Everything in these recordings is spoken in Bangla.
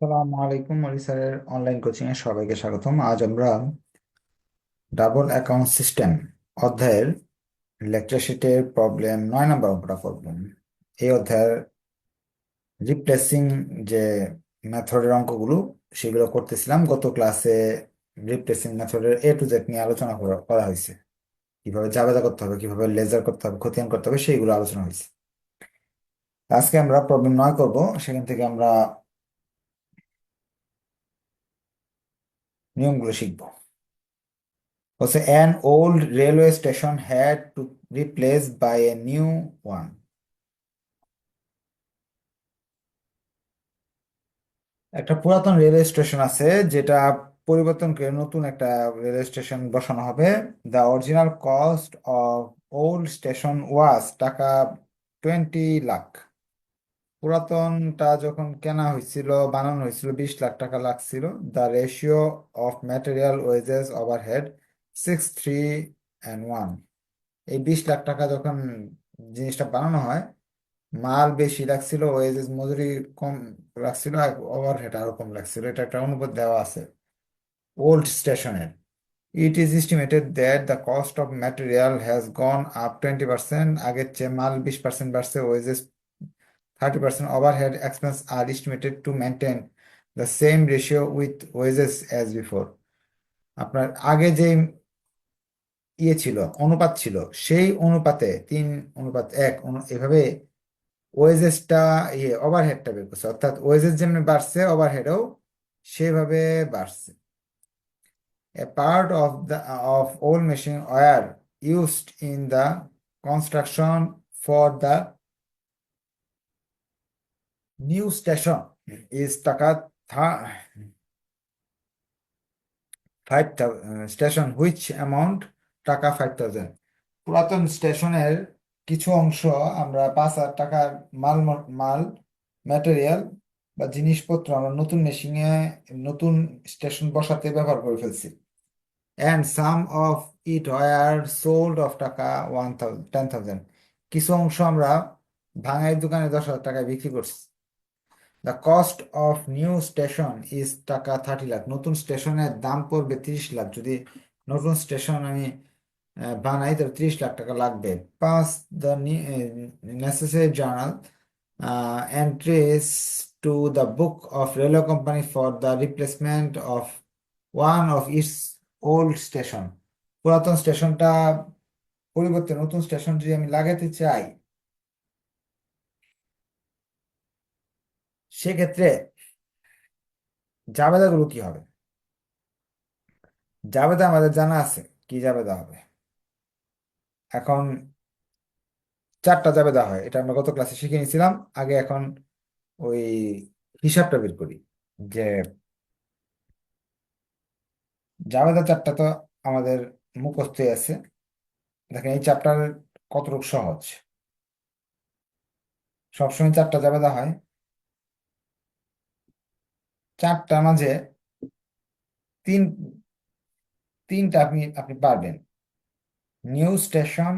আসসালামু আলাইকুম মলি স্যারের অনলাইন কোচিং এ সবাইকে স্বাগতম। আজ আমরা ডাবল অ্যাকাউন্ট সিস্টেম অধ্যায়ের লেকচার শিটের প্রবলেম নয় নম্বর অঙ্কটা করবেন এই অধ্যায়ের রিপ্লেসিং যে মেথডের অঙ্কগুলো, সেগুলো করতেছিলাম। গত ক্লাসে রিপ্লেসিং মেথডের এ টু জেড নিয়ে আলোচনা করা হয়েছে। কীভাবে জাবেদা করতে হবে, কীভাবে লেজার করতে হবে, খতিয়ান করতে হবে সেইগুলো আলোচনা হয়েছে। আজকে আমরা প্রবলেম নয় করব, সেখান থেকে আমরা নিয়মগুলো শিখব। Also, an old railway station had to replace by a new one. একটা পুরাতন রেলওয়ে স্টেশন আছে যেটা পরিবর্তন করে নতুন একটা রেলওয়ে স্টেশন বসানো হবে। The original cost of old station was টাকা টোয়েন্টি লাখ পুরাতনটা যখন কেনা হয়েছিল বানানো হয়েছিল বিশ লাখ টাকা লাগছিল। The ratio of material wages over head six three and one এই বিশ লাখ টাকা যখন জিনিসটা বানানো হয়, মাল বেশি লাগছিল ওয়েজেস মজুরি কম লাগছিল, আর ওভারহেড আরও কম লাগছিল। এটা একটা অনুপাত দেওয়া আছে ওল্ড স্টেশনের it is estimated that the cost of material has gone up twenty percent আগের চেয়ে মাল বিশ পার্সেন্ট বাড়ছে wages thirty percent overhead expense R estimated to maintain the same ratio with wages as before আপনার আগে যে ইয়ে ছিল, অনুপাত ছিল, সেই অনুপাতে তিন, অনুপাত এক এভাবে ওয়েজেসটা ইয়ে ওভারহেডটা বের করছে। অর্থাৎ ওয়েজেস যেমনি বাড়ছে ওভারহেডও সেভাবে বাড়ছে। A part of the, of old machine were used in the construction for the new station is টাকা ফাইভ স্টেশন হুইচ অ্যামাউন্ট টাকা ফাইভ থাউজেন্ড পুরাতন স্টেশনের কিছু অংশ আমরা পাঁচ হাজার টাকার মাল মাল ম্যাটেরিয়াল বা জিনিসপত্র আমরা নতুন মেশিনে নতুন স্টেশন বসাতে ব্যবহার করে ফেলছি। And some of it were sold off টাকা ওয়ান থাউজেন্ড টেন থাউজেন্ড কিছু অংশ আমরা ভাঙাই দোকানে দশ হাজার টাকায় বিক্রি করছি। The cost of new station is টাকা থার্টি লাখ নতুন স্টেশনের দাম পড়বে তিরিশ লাখ যদি নতুন স্টেশন আমি বানাই, তাহলে তিরিশ লাখ টাকা লাগবে। Pass the necessary journal entries to the book of railway company for the replacement of one of its old station পুরাতন স্টেশনটা পরিবর্তে নতুন স্টেশন যদি আমি লাগাতে চাই সেক্ষেত্রে জাবেদাগুলো কি হবে? জাবেদা আমাদের জানা আছে, কি জাবেদা হবে? এখন চারটা জাবেদা হয়, এটা আমরা গত ক্লাসে শিখে নিয়েছিলাম। আগে এখন ওই হিসাবটা বের করি যে জাবেদা চারটা তো আমাদের মুখস্থই আছে। দেখেন এই চ্যাপ্টার কতটুকু সহজ? সবসময় চারটা জাবেদা হয়। চারটার মাঝে তিন, তিনটা আপনি আপনি পারবেন। New station,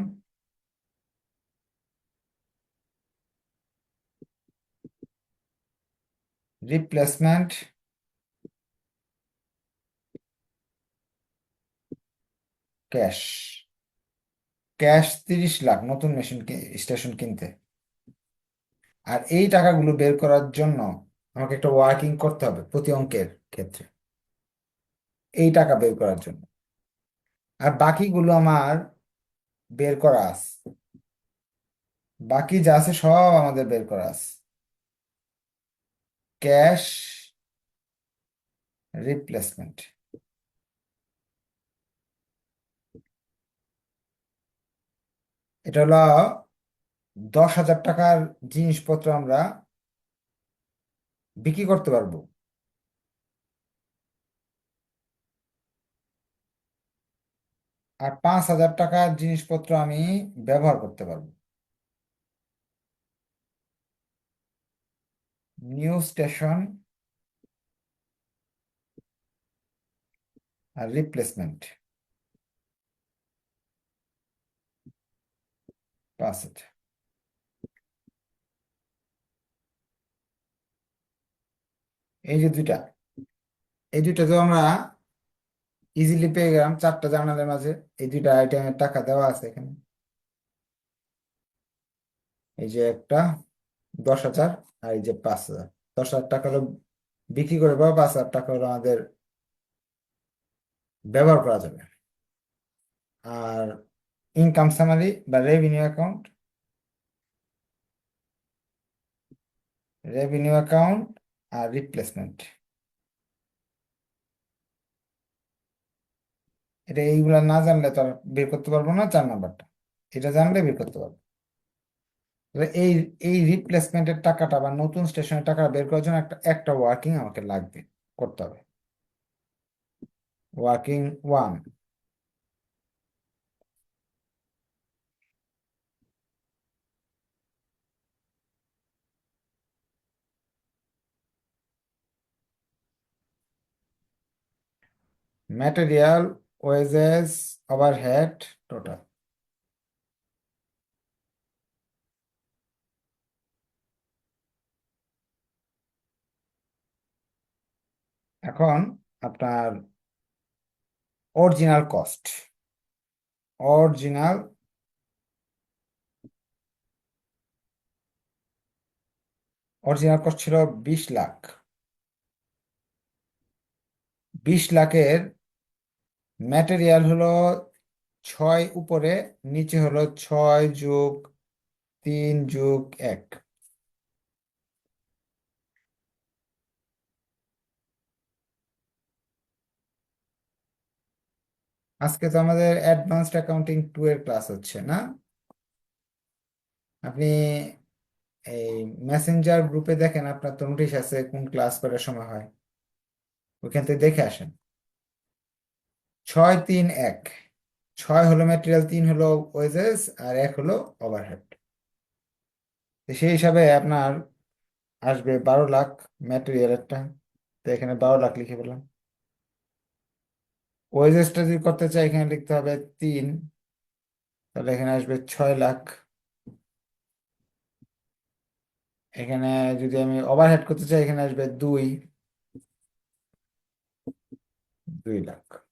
replacement, cash. Cash তিরিশ লাখ, নতুন মেশিন স্টেশন কিনতে। আর এই টাকাগুলো বের করার জন্য আমাকে একটা ওয়ার্কিং করতে হবে প্রতি অঙ্কের ক্ষেত্রে, এই টাকা বের করার জন্য। আর বাকিগুলো আমার বের করা আছে। বাকি যা আছে সব আমাদের বের করা আছে। Cash replacement. এটা হলো দশ হাজার টাকার জিনিসপত্র আমরা বিক্রি করতে পারব। আর পাঁচ হাজার টাকার জিনিসপত্র আমি ব্যবহার করতে পারব। নিউ স্টেশন আর রিপ্লেসমেন্ট। পাঁচ হাজার। এই যে দুইটা, এই দুইটা তো আমরা ইজিলি পেয়ে গেলাম চারটা জার্নালের মাঝে। এই দুইটা আইটেমের টাকা দেওয়া আছে এখানে। এই যে একটা দশ হাজার আর এই যে পাঁচ হাজার। দশ হাজার টাকা হলো বিক্রি করে বা পাঁচ হাজার টাকা হলো আমাদের ব্যবহার করা যাবে। আর ইনকাম সামারি বা রেভিনিউ অ্যাকাউন্ট রেভিনিউ অ্যাকাউন্ট আর রিপ্লেসমেন্ট এটা এইগুলা না জানলে তো আর বের করতে পারব না চার নাম্বারটা। এটা জানলে বের করতে পারব। এই এই রিপ্লেসমেন্টের টাকাটা বা নতুন স্টেশনের টাকা বের করার জন্য একটা একটা ওয়ার্কিং আমাকে লাগবে, করতে হবে। Working one material wages overhead total এখন আপনার original cost original original cost ছিল বিশ লাখ। বিশ লাখের ম্যাটেরিয়াল হলো ছয় উপরে, নিচে হলো ছয় যোগ তিন যোগ এক। আজকে তো আমাদের অ্যাডভান্সড অ্যাকাউন্টিং টু এর ক্লাস হচ্ছে, না? আপনি এই মেসেঞ্জার গ্রুপে দেখেন আপনার তো নোটিশ আছে কোন ক্লাস করার সময় হয়। ওইখান থেকে দেখে আসেন। ছয় তিন এক। ছয় হলো ম্যাটেরিয়াল তিন হলো ওয়েজেস আর এক হলো ওভারহেড সেই হিসাবে আপনার আসবে বারো লাখ ম্যাটেরিয়ালেরটা তো এখানে বারো লাখ লিখে পেলাম ওয়েজেসটা যদি করতে চাই, এখানে লিখতে হবে তিন। তাহলে এখানে আসবে ছয় লাখ। এখানে যদি আমি ওভারহেড করতে চাই, এখানে আসবে দুই। দুই লাখ।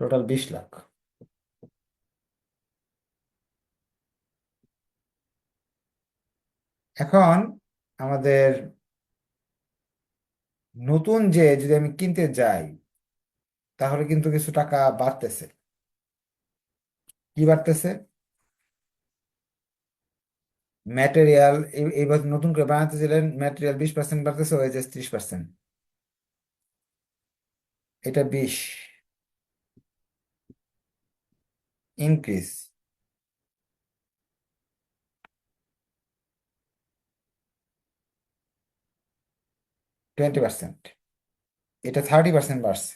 টোটাল বিশ লাখ। এখন আমাদের নতুন যে যদি আমি কিনতে যাই, তাহলে কিন্তু কিছু টাকা বাড়তেছে। কি বাড়তেছে? ম্যাটেরিয়াল এইবার নতুন করে বানাতে গেলে ম্যাটেরিয়াল বিশ পার্সেন্ট বাড়তেছে ওয়েজেস ত্রিশ পার্সেন্ট এটা বিশ। ইনক্রিজ টোয়েন্টি পার্সেন্ট এটা থার্টি পার্সেন্ট বাড়ছে।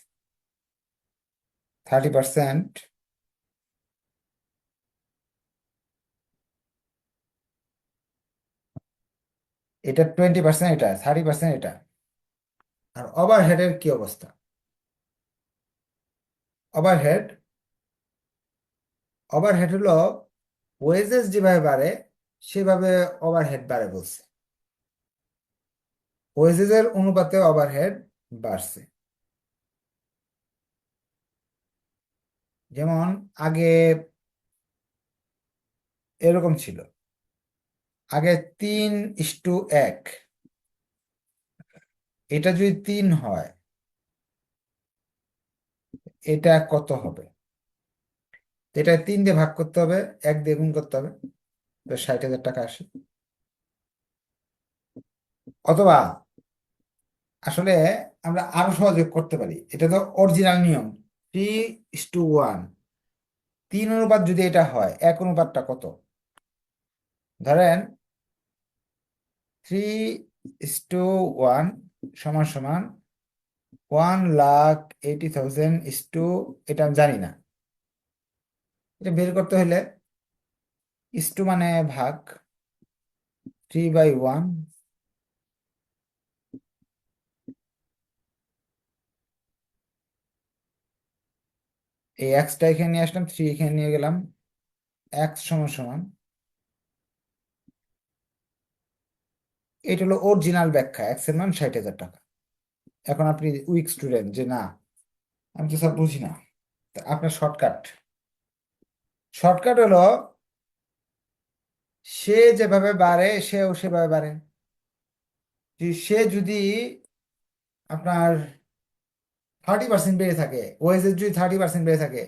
থার্টি পার্সেন্ট এটা টোয়েন্টি পার্সেন্ট এটা থার্টি পার্সেন্ট এটা। আর ওভারহেডের কি অবস্থা? ওভারহেড ওভারহেড হলো ওয়েজেস যেভাবে বাড়ে, সেভাবে ওভারহেড বাড়ে বলছে। ওয়েজেসের অনুপাতে ওভারহেড বাড়ছে। যেমন আগে এরকম ছিল। আগে তিন ইস্টু এক। এটা যদি তিন হয়, এটা কত হবে? এটা তিন দিয়ে ভাগ করতে হবে, এক দিয়ে গুণ করতে হবে। ষাট হাজার টাকা আসে। অথবা আসলে আমরা আরও সহযোগ করতে পারি। এটা তো অরিজিনাল নিয়ম। থ্রি ইস টু ওয়ান তিন অনুপাত যদি এটা হয়, এক অনুপাতটা কত? ধরেন থ্রি ইস টু ওয়ান সমান সমান one lakh eighty thousand is to এটা আমি জানি না। এটা বের করতে হলে ইস টু মানে ভাগ থ্রি বাই ওয়ান এই এক্সটা এখানে নিয়ে আসলাম থ্রি এখানে নিয়ে গেলাম এক্স সমান সমান। এটা হলো অরিজিনাল ব্যাখ্যা এক্সের মান ষাট হাজার টাকা। এখন আপনি উইক স্টুডেন্ট যে না, আমি তো সব বুঝি না। আপনার শর্টকাট শর্টকাট হলো, সে যেভাবে বাড়ে, সেও সেভাবে বাড়ে। সে যদি আপনার থার্টি পার্সেন্ট বেড়ে থাকে ওয়েজের যদি থার্টি পার্সেন্ট বেড়ে থাকে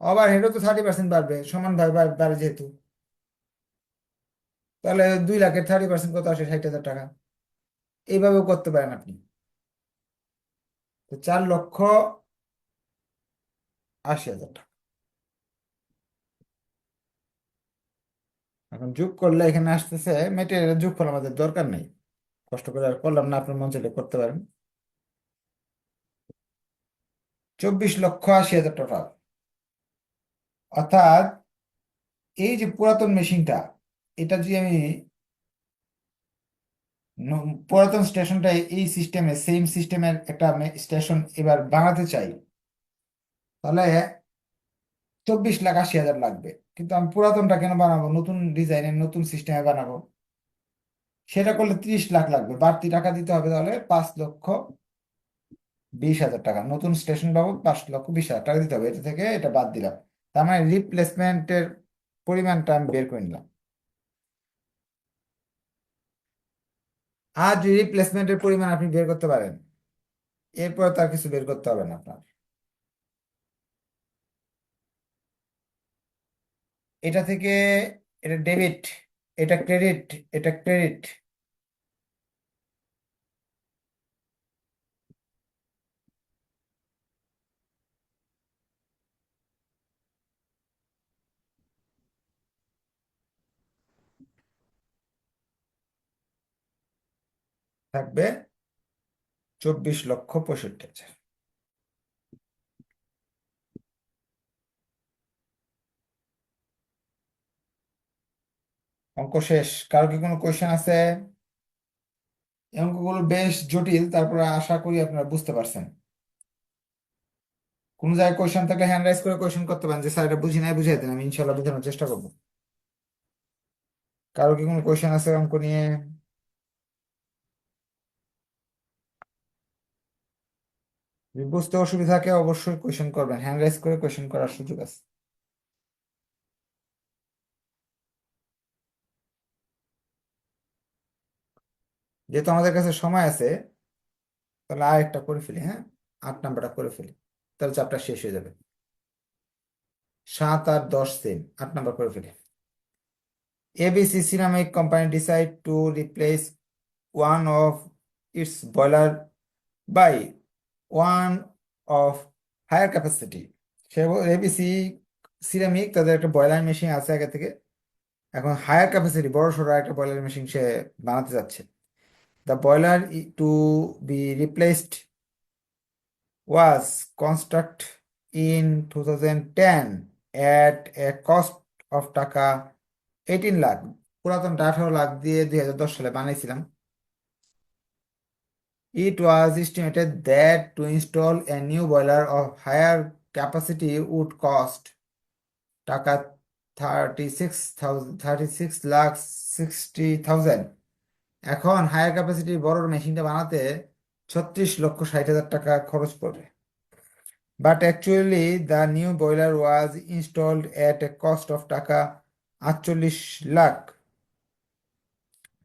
ওভার হেডও তো থার্টি পার্সেন্ট বাড়বে, সমানভাবে বাড়ে যেহেতু। তাহলে দুই লাখের থার্টি পার্সেন্ট কত আসে? ষাট হাজার টাকা। এইভাবেও করতে পারেন আপনি। তো চার লক্ষ আশি হাজার টাকা। এখন যোগ করলে এখানে আসতেছে মেটেরিয়ালের যোগফল আমাদের দরকার নেই। কষ্ট করে করলাম না, আপনার মন চাইলে করতে পারেন। চব্বিশ লক্ষ আশি হাজার টাকা। অর্থাৎ এই যে পুরাতন মেশিনটা, এটা যদি আমি পুরাতন স্টেশনটা এই সিস্টেমে সেম সিস্টেমের একটা স্টেশন এবার বানাতে চাই, তাহলে চব্বিশ লাখ আশি হাজার লাগবে। কিন্তু আমি পুরাতনটা কেন বানাবো? নতুন ডিজাইনের নতুন সিস্টেমে বানাবো? সেটা করলে ত্রিশ লাখ লাগবে। বাড়তি টাকা দিতে হবে তাহলে পাঁচ লক্ষ বিশ হাজার টাকা। নতুন স্টেশন বাবদ পাঁচ লক্ষ বিশ হাজার টাকা দিতে হবে। এটা থেকে এটা বাদ দিলাম। তার মানে রিপ্লেসমেন্টের পরিমাণটা আমি বের করে নিলাম। আর রিপ্লেসমেন্টের পরিমাণ আপনি বের করতে পারেন। এরপর তার কিছু বের করতে হবে না আপনার। এটা থেকে এটা ডেবিট এটা ক্রেডিট এটা ক্রেডিট থাকবে চব্বিশ লক্ষ পঁয়ষট্টি হাজার। অঙ্ক শেষ। কারও কি কোনো কোয়েশ্চেন আছে? অঙ্কগুলো বেশ জটিল, তারপরে আশা করি আপনারা বুঝতে পারছেন। কোন জায়গায় কোয়েশ্চেন থাকলে হ্যান্ড রাইজ করে কোয়েশ্চেন করতে পারেন। যে স্যার এটা বুঝি নাই বুঝাই দেন, আমি ইনশাল্লাহ বোঝানোর চেষ্টা করব। কারও কি কোনো কোয়েশ্চেন আছে অঙ্ক নিয়ে? বুঝতে অসুবিধা থাকে, অবশ্যই কোয়েশ্চেন করবেন। হ্যান্ড রাইজ করে কোয়েশ্চেন করার সুযোগ আছে। যেহেতু আমাদের কাছে সময় আছে, তাহলে আর একটা করে ফেলি হ্যাঁ? আট নাম্বারটা করে ফেলি, তাহলে চাপটা শেষ হয়ে যাবে। সাত আর দশ সেম আট নাম্বার করে ফেলি। ABC Ceramic Company decide to replace one of its boiler by one of higher capacity say ABC ceramic তাদের একটা বয়লার মেশিন আছে আগে থেকে। এখন হায়ার ক্যাপাসিটি বড় সড়ো একটা বয়লার মেশিন সে বানাতে যাচ্ছে। Boiler to be replaced was construct in two thousand ten at a cost of টাকা এইটিন লাখ পুরাতনটা আঠারো লাখ দিয়ে দুই হাজার দশ সালে বানিয়েছিলাম It was estimated that to install a new boiler of higher capacity would cost টাকা thirty six thousand thirty six lakh sixty thousand এখন হায়ার ক্যাপাসিটির বড় মেশিনটা বানাতে ছত্রিশ লক্ষ ষাট হাজার টাকা খরচ পড়বে। But actually the new boiler was installed at a cost of টাকা আটচল্লিশ lakh.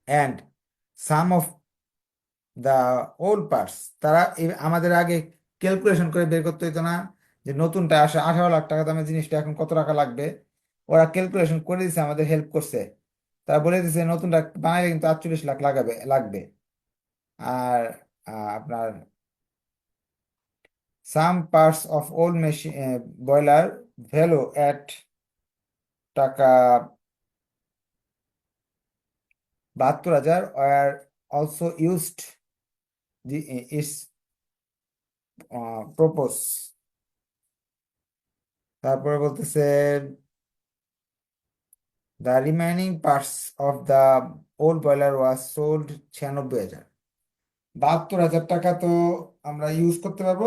And some of the old parts তারা আমাদের আগে ক্যালকুলেশন করে বের করতে হইতো না যে নতুনটা আসে আঠারো লাখ টাকা দামের জিনিসটা এখন কত টাকা লাগবে? ওরা ক্যালকুলেশন করে দিছে আমাদের হেল্প করছে। তারা বলে দিছে নতুনটা বানাইলে কিন্তু আটচল্লিশ লাখ লাগাবে, লাগবে। আর আপনার some parts of old machine boiler value at টাকা বাহাত্তর হাজার আর also used the its propose তারপরে বলতেছে the remaining parts of the old boiler was sold ছিয়ানব্বই হাজার। বাহাত্তর হাজার টাকা তো আমরা ইউজ করতে পারব।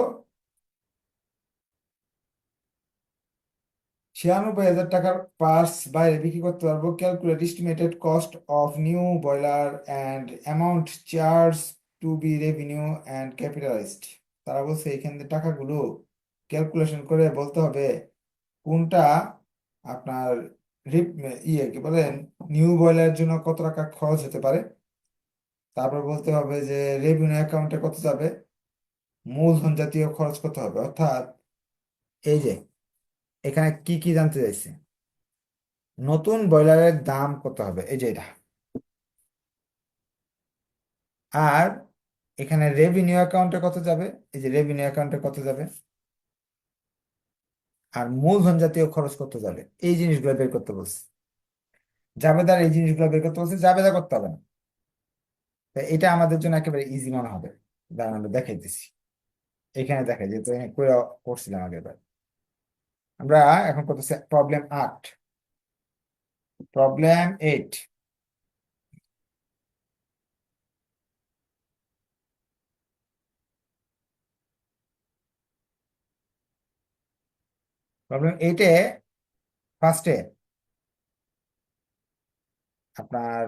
ছিয়ানব্বই হাজার টাকার পার্টস বাইরে বিক্রি করতে পারব। Calculate estimated cost of new boiler and amount charge to be revenue and capitalized তারা বলছে এখানে টাকাগুলো ক্যালকুলেশন করে বলতে হবে কোনটা আপনার ইয়ে কি বলেন নিউ বয়লারের জন্য কত টাকা খরচ হতে পারে? তারপর বলতে হবে যে রেভিনিউ অ্যাকাউন্টে কত যাবে? মূলধন জাতীয় খরচ কত হবে? অর্থাৎ, এই যে, এখানে কি কি জানতে চাইছে? নতুন বয়লারের দাম কত হবে? এই যে এটা। আর এখানে রেভিনিউ অ্যাকাউন্টে কত যাবে? এই যে রেভিনিউ অ্যাকাউন্টে কত যাবে? আর মূলধন জাতীয় খরচ কত যাবে। এই জিনিসগুলো বের করতে বলছে। জাবেদার এই জিনিসগুলো বের করতে বলছে, জাবেদা করতে হবে না। এটা আমাদের জন্য একেবারে ইজি মনে হবে। দাঁড়ান দেখাইতেছি এখানে দেখাই, যেহেতু করে করছিলাম আগের বার। আমরা এখন করতেছি প্রবলেম আট। প্রবলেম এইট প্রবলেম এইটে ফার্স্টে আপনার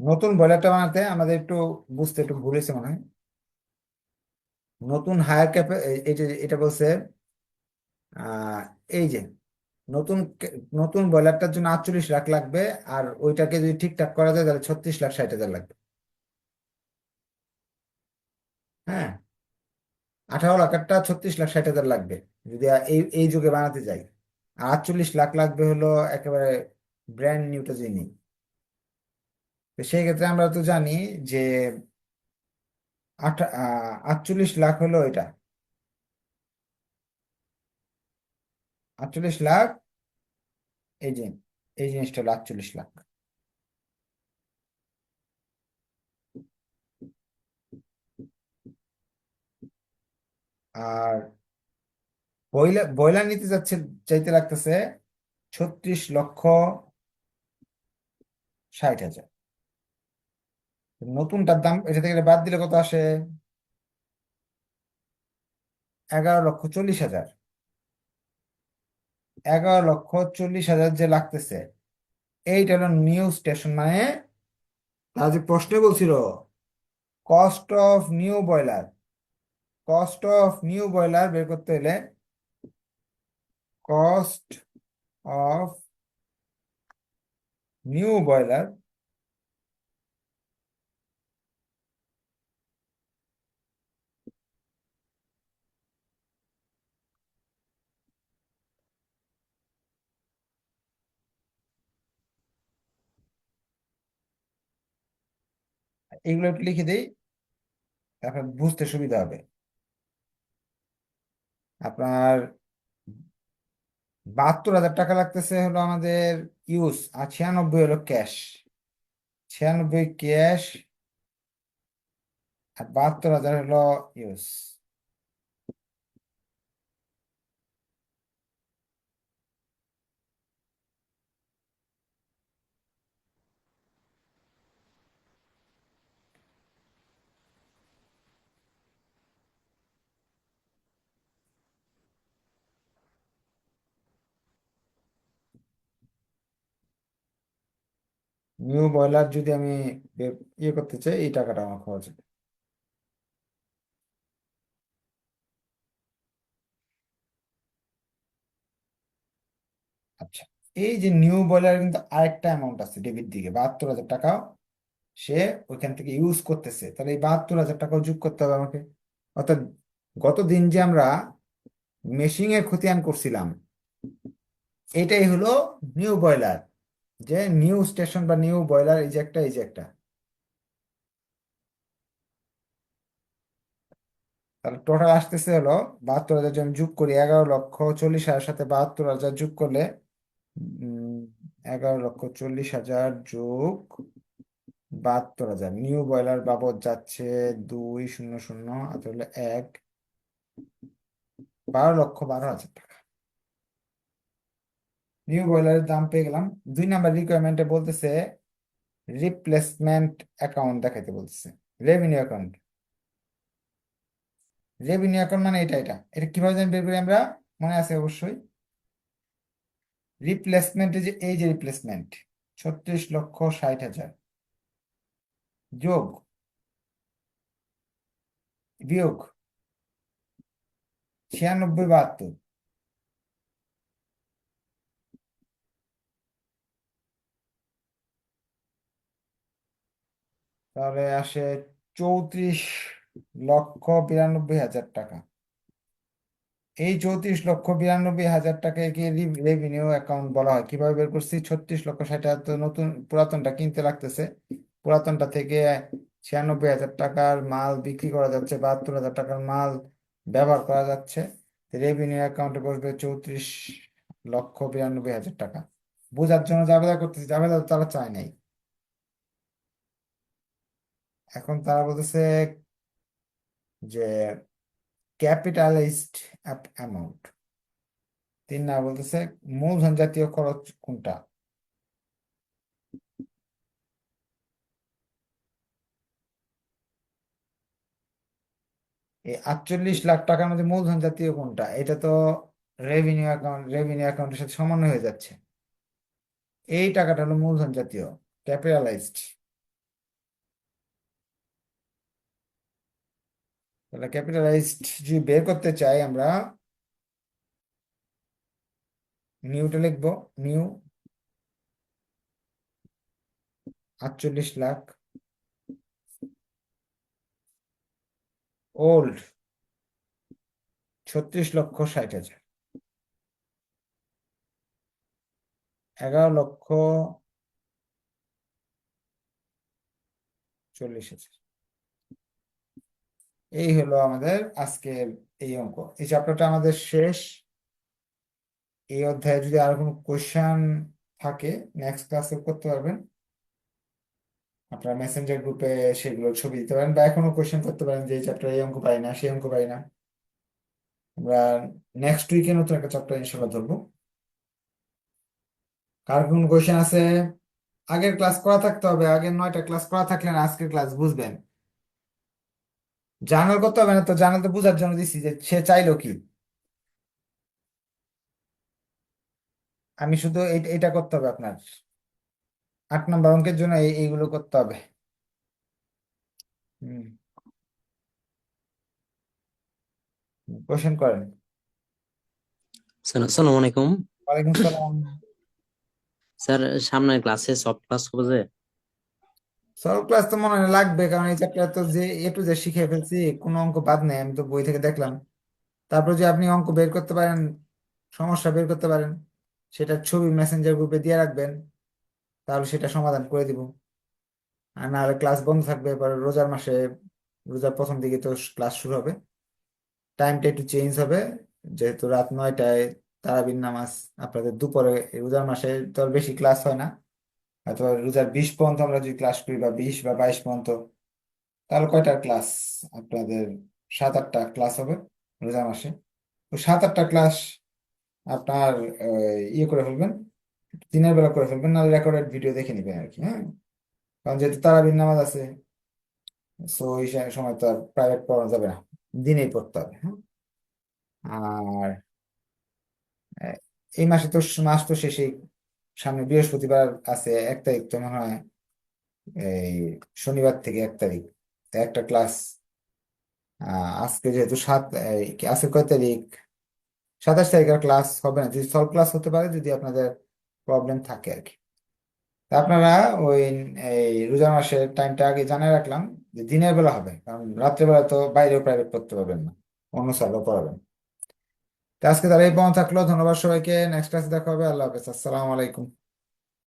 নতুন বয়লারটা বানাতে আমাদের একটু বুঝতে, একটু ভুল হয়েছে মনে হয়। নতুন হায়ার ক্যাপে এটা বলছে এই যে, নতুন নতুন বয়লারটার জন্য আটচল্লিশ লাখ লাগবে, আর ওইটাকে যদি ঠিকঠাক করা যায়, তাহলে ছত্রিশ লাখ ষাট হাজার লাগবে। হ্যাঁ আঠারো লাখেরটা ছত্রিশ লাখ ষাট হাজার লাগবে। যদি এই এই যুগে বানাতে যাই, আর আটচল্লিশ লাখ লাগবে হলো একেবারে ব্র্যান্ড নিউটা যদি নিই। তো সেই ক্ষেত্রে আমরা তো জানি যে আঠা আটচল্লিশ লাখ হলো এটা। আটচল্লিশ লাখ, এই যে, এই জিনিসটা হলো আটচল্লিশ লাখ। আর বয়লার বয়লার নিতে যাচ্ছে চাইতে লাগতেছে ছত্রিশ লক্ষ ষাট হাজার। নতুনটার দাম, এটা থেকে বাদ দিলে কত আসে? এগারো লক্ষ চল্লিশ হাজার। এগারো লক্ষ চল্লিশ হাজার যে লাগতেছে, এইটা হলো নিউ স্টেশন মানে তারা যে প্রশ্নে বলছিল, cost of new boiler cost of new boiler বের করতে হলে কস্ট অফ নিউ বয়লার এগুলো একটু লিখে দিই, তারপর বুঝতে সুবিধা হবে। আপনার বাহাত্তর হাজার টাকা লাগতেছে হলো আমাদের ইউজ, আর ছিয়ানব্বই হলো ক্যাশ। ছিয়ানব্বই ক্যাশ আর বাহাত্তর হাজার হলো ইউজ। নিউ বয়লার যদি আমি ইয়ে করতে চাই, এই টাকাটা আমার খরচ হবে। আচ্ছা এই যে নিউ বয়লার কিন্তু আরেকটা অ্যামাউন্ট আছে ডেবিট দিকে, বাহাত্তর হাজার টাকা। সে ওইখান থেকে ইউজ করতেছে, তাহলে এই বাহাত্তর হাজার টাকাও যোগ করতে হবে আমাকে। অর্থাৎ গত দিন যে আমরা মেশিং এর খতিয়ান করছিলাম, এটাই হলো নিউ বয়লার যে নিউ স্টেশন বা নিউ বয়লার এই যে একটা, এই যে একটা। টোটাল আসতেছে হলো বাহাত্তর হাজার আমি যোগ করি এগারো লক্ষ চল্লিশ হাজার সাথে বাহাত্তর হাজার যোগ করলে এগারো লক্ষ চল্লিশ হাজার যোগ বাহাত্তর হাজার। নিউ বয়লার বাবদ যাচ্ছে দুই শূন্য শূন্য আর এক, বারো লক্ষ বারো হাজার টাকা। নিউ বয়লারের দাম পেয়ে গেলাম। দুই নাম্বার রিকোয়ারমেন্টে বলতেছে রিপ্লেসমেন্ট অ্যাকাউন্ট দেখাইতে বলতেছে। রেভিনিউ অ্যাকাউন্ট রেভিনিউ অ্যাকাউন্ট মানে এটা এটা। এটা কীভাবে জানি বের করি আমরা? মনে আছে অবশ্যই। রিপ্লেসমেন্ট যে, এই যে রিপ্লেসমেন্ট ছত্রিশ লক্ষ ষাট হাজার। যোগ। বিয়োগ। ছিয়ানব্বই বাহাত্তর। তাহলে আসে চৌত্রিশ লক্ষ বিরানব্বই হাজার টাকা। এই চৌত্রিশ লক্ষ বিরানব্বই হাজার টাকাকে রেভিনিউ অ্যাকাউন্ট বলা হয়। কীভাবে বের করছি? ছত্রিশ লক্ষ ষাট হাজার নতুন পুরাতনটা কিনতে লাগতেছে। পুরাতনটা থেকে ছিয়ানব্বই হাজার টাকার মাল বিক্রি করা যাচ্ছে, বাহাত্তর হাজার টাকার মাল ব্যবহার করা যাচ্ছে। রেভিনিউ অ্যাকাউন্টে বসবে চৌত্রিশ লক্ষ বিরানব্বই হাজার টাকা। বোঝার জন্য জাবেদা করতেছি। জাবেদা তারা চায় নাই। এখন তারা বলতেছে যে ক্যাপিটালাইজড অ্যামাউন্ট। তিন না বলতেছে মূলধন জাতীয় খরচ কোনটা? এই আটচল্লিশ লাখ টাকার মধ্যে মূলধন জাতীয় কোনটা? এটা তো রেভিনিউ অ্যাকাউন্ট রেভিনিউ অ্যাকাউন্টের সাথে সমন্বয় হয়ে যাচ্ছে। এই টাকাটা হলো মূলধন জাতীয় ক্যাপিটালাইজড তাহলে ক্যাপিটালাইজড যদি বের করতে চাই আমরা নিউটা লিখব নিউ আটচল্লিশ লাখ ওল্ড ছত্রিশ লক্ষ ষাট হাজার। এগারো লক্ষ চল্লিশ হাজার। এই হলো আমাদের আজকের এই অঙ্ক। এই চ্যাপ্টারটা আমাদের শেষ। এই অধ্যায়ে যদি আর কোনো কোশ্চেন থাকে নেক্সট ক্লাসে করতে পারবেন। আপনারা মেসেঞ্জার গ্রুপে সেগুলো ছবি দিতে পারেন বা এখনও কোশ্চেন করতে পারেন যে এই চ্যাপ্টার এই অঙ্ক পাই না, সেই অঙ্ক পাই না। আমরা নেক্সট উইকে নতুন একটা চ্যাপ্টার ইনশাল্লাহ ধরবো। কার কোন কোশ্চেন আছে? আগের ক্লাস করা থাকতে হবে, আগের নয়টা ক্লাস করা থাকলে আজকের ক্লাস বুঝবেন। জার্নাল করতে হবে না তো জার্নাল তো বোঝার জন্য দিছি যে সে চাইলো কি? আমি শুধু এটা করতে হবে আপনার। আট নম্বর অঙ্কের জন্য এইগুলো করতে হবে। হুম। কোশ্চেন করেন। আসসালামু আলাইকুম। ওয়ালাইকুম সালাম স্যার সামনের ক্লাসে সফট ক্লাস হবে যে? সলভ ক্লাস তো মনে হয় লাগবে, কারণ এই চ্যাপ্টার তো যে এ টু জেড শিখে ফেলছি, কোনো অঙ্ক বাদ নেই, আমি তো বই থেকে দেখলাম। তারপর যে আপনি অঙ্ক বের করতে পারেন, সমস্যা বের করতে পারেন, সেটা ছবি মেসেঞ্জার গ্রুপে দিয়ে রাখবেন, তাহলে সেটা সমাধান করে দিব। আর নাহলে ক্লাস বন্ধ থাকবে এবার রোজার মাসে, রোজার প্রথম দিকে তো ক্লাস শুরু হবে। টাইমটা একটু চেঞ্জ হবে, যেহেতু রাত নয়টায় তারাবির নামাজ, আপনাদের দুপুরে রোজার মাসে তো বেশি ক্লাস হয় না। অথবা রোজার বিশ পর্যন্ত আমরা যদি ক্লাস করি বা বিশ বা বাইশ পর্যন্ত, তাহলে কয়টা ক্লাস আপনাদের? সাত, আটটা ক্লাস হবে রোজা মাসে। তো সাত, আটটা ক্লাস আপনার ইয়ে করে ফেলবেন, দিনের বেলা করে ফেলবেন না রেকর্ডেড ভিডিও দেখে নেবেন আর কি হ্যাঁ? কারণ যেহেতু তারাবির নামাজ আছে সো এই সময় তো আর প্রাইভেট পড়ানো যাবে না, দিনেই পড়তে হবে হ্যাঁ? আর এই মাসে তো, মাস তো শেষেই সামনে বৃহস্পতিবার আছে এক তারিখ তো মনে হয়, এই শনিবার থেকে এক তারিখ। একটা ক্লাস আজকে যেহেতু সাত আজকে কয় তারিখ? সাতাশ তারিখ আর ক্লাস হবে না, যদি সলভ ক্লাস হতে পারে, যদি আপনাদের প্রবলেম থাকে আর কি। তা আপনারা ওই, এই রোজার মাসের টাইমটা আগে জানিয়ে রাখলাম যে দিনের বেলা হবে, কারণ রাত্রেবেলা তো বাইরেও প্রাইভেট পড়তে পারবেন না, অন্য স্যারও পড়াবেন। তো আজকে তাহলে এই পর্যন্ত থাকল। ধন্যবাদ সবাইকে। নেক্সট ক্লাসে দেখা হবে। আল্লাহ হাফেজ। আসসালামু আলাইকুম।